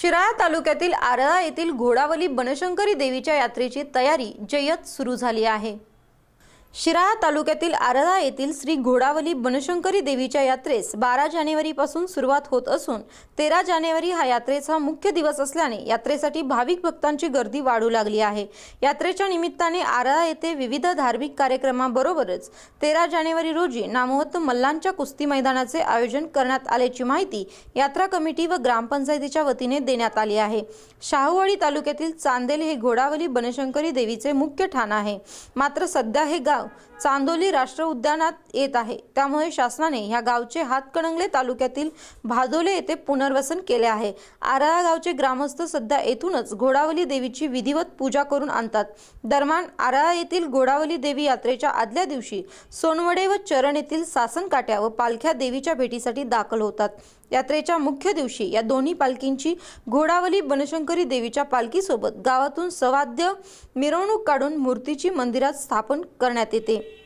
शिराळा तालुक्यातील आरळा येथील घोडावली बनशंकरी देवीच्या यात्रेची तयारी जय्यत सुरू झाली आहे. शिराळा तालुक्यातील आरळा येथील श्री घोडावली बनशंकरी देवीच्या यात्रेस बारा जानेवारीपासून सुरुवात होत असून तेरा जानेवारी हा यात्रेचा मुख्य दिवस असल्याने यात्रेसाठी भाविक भक्तांची गर्दी वाढू लागली आहे. यात्रेच्या निमित्ताने आरळा येथे विविध धार्मिक कार्यक्रमाबरोबरच तेरा जानेवारी रोजी नामवंत मल्लांच्या कुस्ती मैदानाचे आयोजन करण्यात आल्याची माहिती यात्रा कमिटी व ग्रामपंचायतीच्या वतीने देण्यात आली आहे. शाहूवाडी तालुक्यातील चांदेल हे घोडावली बनशंकरी देवीचे मुख्य ठाण आहे. मात्र सध्या हे गाव चांदोली राष्ट्र उद्यानात येत आहे. त्यामुळे शासनाने ह्या गावचे हातकणंगले तालुक्यातील भादोले येथे पुनर्वसन केले आहे. आराळा गावचे ग्रामस्थ सध्या येथूनच घोडावली देवीची विधिवत पूजा करून आणतात. दरम्यान आराळा येथील घोडावली देवी यात्रेच्या आदल्या दिवशी सोनवडे व चरण येथील सासनकाट्या व पालख्या देवीच्या भेटीसाठी दाखल होतात. यात्रेच्या मुख्य दिवशी या दोन्ही पालखींची घोडावली बनशंकरी देवीच्या पालखीसोबत गावातून सवाद्य मिरवणूक काढून मूर्तीची मंदिरात स्थापन करण्यात येते.